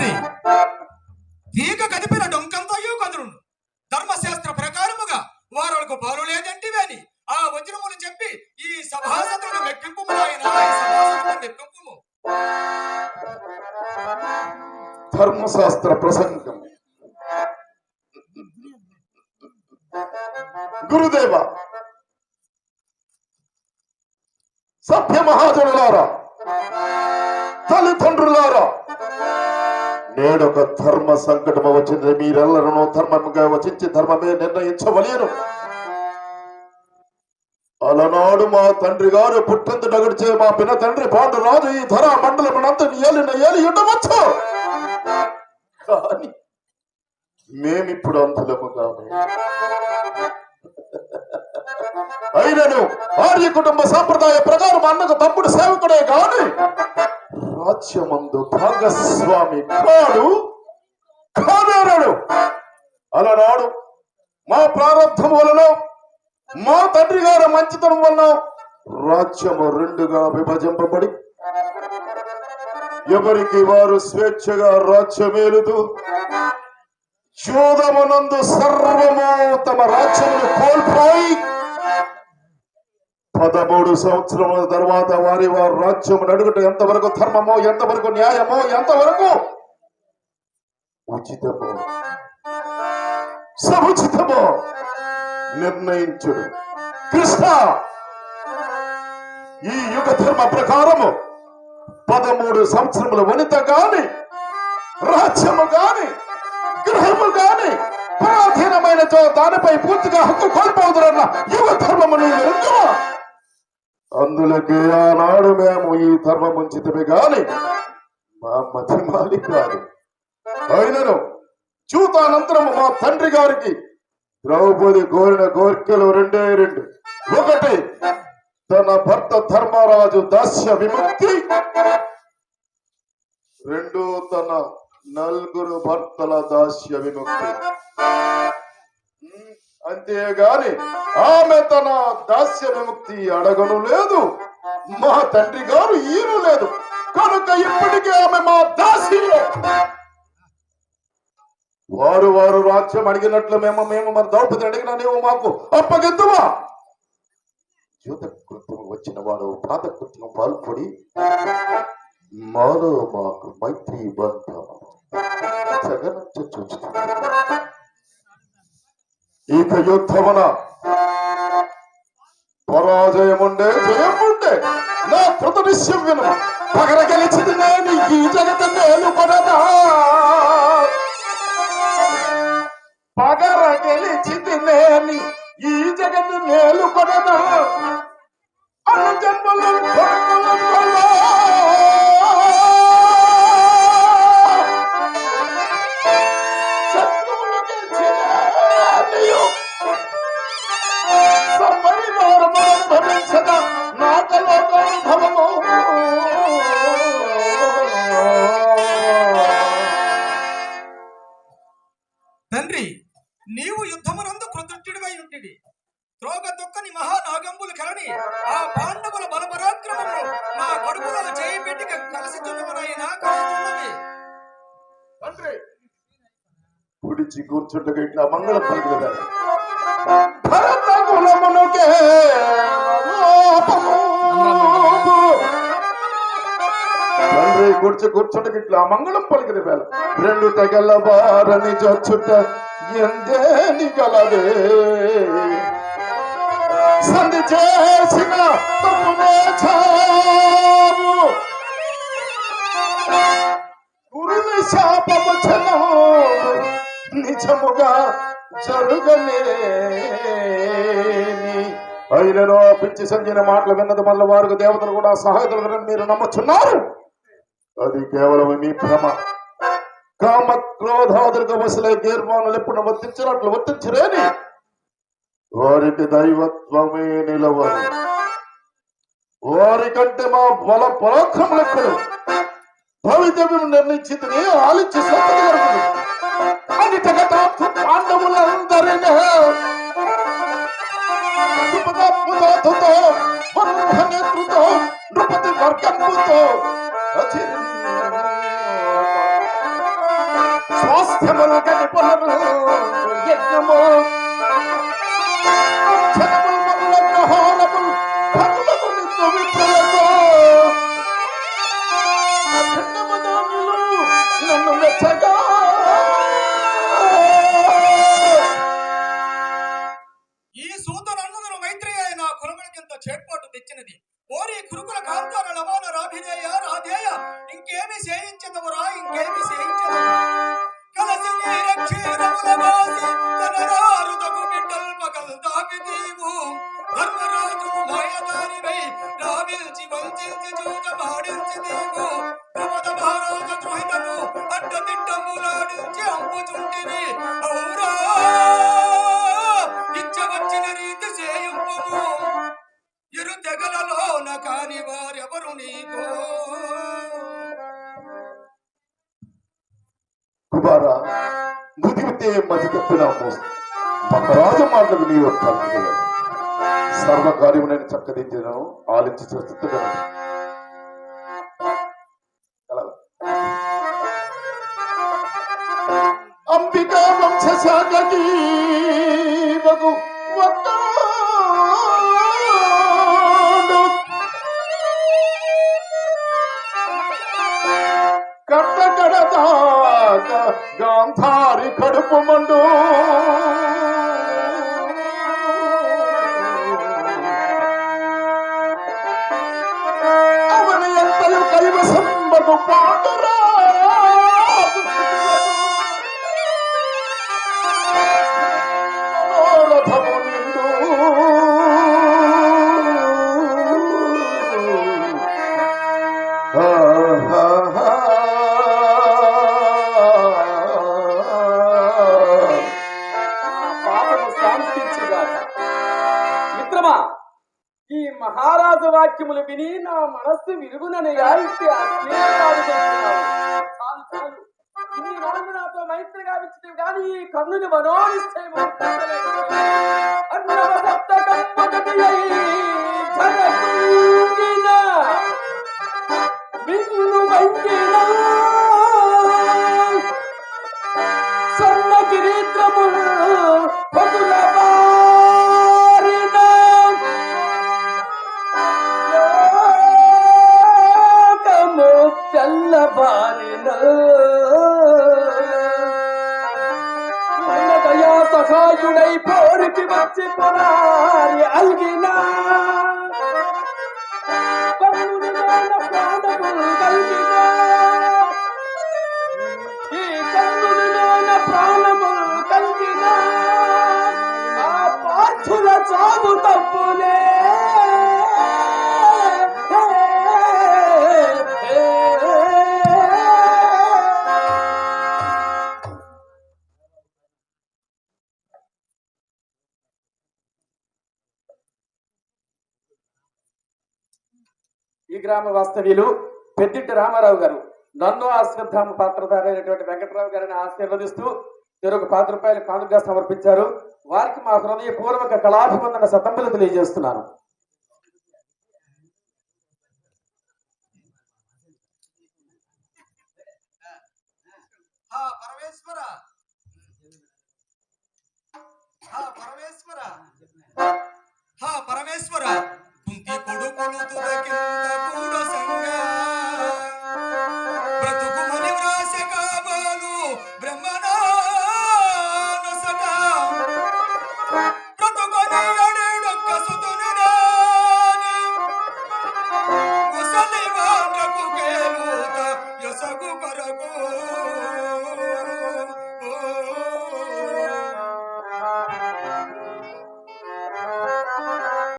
తండ్రి తీగ కదిపిన డొంకంతయు కదురును ధర్మశాస్త్ర ప్రకారముగా వారులకు పాలు లేదంటివేని. ఆ వచనములు చెప్పి ఈ సభాసదులను మెప్పింపు మెప్పింపు ధర్మశాస్త్ర ప్రసంగం. గురుదేవ నేడొక ధర్మ సంకటము వచ్చింది. మీరెల్లరూ ధర్మముగా వచించి ధర్మమే నిర్ణయించవలేరు. అలనాడు మా తండ్రి గారు పుట్టంత డగడిచే మా పిన తండ్రి పాండురాజు ఈ ధర మండలమునంతటి ఏలిన ఏలి ఉండవచ్చు. కానీ మేమిప్పుడు అంతులము కాదు అయినను ఆర్య కుటుంబ సాంప్రదాయ ప్రకారం అన్నకు తమ్ముడు సేవకుడే కాని రాజ్యమందు భాగస్వామి కాడు కానేరడు అలనాడు మా ప్రారంభం వలన మా తండ్రి గారి మంచితనం వలన రాజ్యము రెండుగా విభజింపబడి ఎవరికి వారు స్వేచ్ఛగా రాజ్యమేలుతూ చూదమునందు సర్వము తమ రాజ్యమును కోల్పోయి పదమూడు సంవత్సరముల తర్వాత వారి వారి రాజ్యం నడుగుట ఎంతవరకు ధర్మమో ఎంతవరకు న్యాయమో ఎంతవరకు ఉచితమో? సముచితమో? నిర్ణయించుడు. కృష్ణ ఈ యుగ ధర్మ ప్రకారము పదమూడు సంవత్సరముల వనిత గాని రాజ్యము గాని గృహము గాని పరాధీనమైన దానిపై పూర్తిగా హక్కు కోల్పోదురన్న యువ ధర్మము నువ్వు అందులకే ఆనాడు మేము ఈ ధర్మం ఉంచితమే గాని మా మతిమాలి కాదు. అయినను చూతానంతరము మా తండ్రి గారికి ద్రౌపది కోరిన కోరికలు రెండే రెండు. ఒకటి తన భర్త ధర్మరాజు దాస్య విముక్తి. రెండు తన నలుగురు భర్తల దాస్య విముక్తి. అంతేగాని ఆమె తన దాస్య విముక్తి అడగను లేదు. మా తండ్రి గారు ఈను లేదు. కనుక ఇప్పటికే ఆమె మా దాసియే వారు వారు రాజ్యం అడిగినట్లు మేము మేము మరి ద్రౌపది అడిగినా నీవు మాకు అప్పగెత్తువా యుద్ధ కృత్యం వచ్చిన వాడు పాత కృత్యం పాల్పడి మాలో మాకు మైత్రి బంధం. జగనంచ చూచుతుంది ఇక యుద్ధమున పరాజయముండే జయముండే. నా కృతనిశ్యం విను. పగర గెలిచింది నేను ఈ జగత నేలుకొనదా పగర గెలిచింది నేను ఈ జగత్తు నేలుకొనదా అను జన్మలు కృతజ్ఞుడివై ఉంటివి త్రోగ దొక్కని మహానాగంబులు కలని ఆ పాండవుల బలపరాక్రమము నా కడుపులో చేయి పెట్టి కలిసి చున్నవనైనా తండ్రి కుడిచి కూర్చుంటగా ఇట్లా మంగళం పలికిన భరత కులమునుకే లోపము. తండ్రి కూర్చు కూర్చుంటకి ఇట్లా మంగళం పలికిన వేళ రెండు తగల బారని చొచ్చుట ఎందేని గలదే సంధి చేసిన తప్పునే చావు. గురుని శాపము చలము నిజముగా జరుగలేని అయినను పిచ్చి సంజన మాటలు విన్నది మళ్ళీ వారికి దేవతలు కూడా సహాయకులు మీరు నమ్ముచున్నారు. అది కేవలం మీ భ్రమ. కామ క్రోధాదులకు వసలే తీర్మానాలు ఎప్పుడు వర్తించినట్లు వర్తించరేని? వారికి దైవత్వమే నిలవ వారికంటే మా బల పరాక్రమలెక్కడు భవితవ్యం నిర్ణయించింది ఆలోచి పాండవులందరినీ నృపదాత్మదాతుతో మన్మోహనేతృతో నృపతి వర్గంబుతో কথা বলতে বলব కుమారా ముదివితే మతి తప్పినాము మకరాజు మార్గం నీ యొక్క సర్వకార్యము నేను చక్కదించను ఆలించి చూస్తున్నాను అంబికా వంశ గాంధారి కడుపు మండు. అవని ఎంతయు కైవసంబగు పాటురా? మిత్రమా ఈ మహారాజు వాక్యములు విని నా మనస్సు విరుగుననిగా ఇట్టి చాలు చాలు. ఇన్ని నాతో మైత్రి విచ్చినవి కానీ ఈ కన్నుని మనోనిశ్చయము గ్రామ వాస్తవ్యులు పెద్దింటి రామారావు గారు. నన్ను ఆశ్రద్ధామ పాత్రధారైనటువంటి వెంకటరావు గారిని ఆశీర్వదిస్తూ చెరొక పాతి రూపాయలు కానుకగా సమర్పించారు. వారికి మా హృదయపూర్వక కళాభివందన సతంపులు తెలియజేస్తున్నాను. హా పరమేశ్వర. పరమేశ్వర.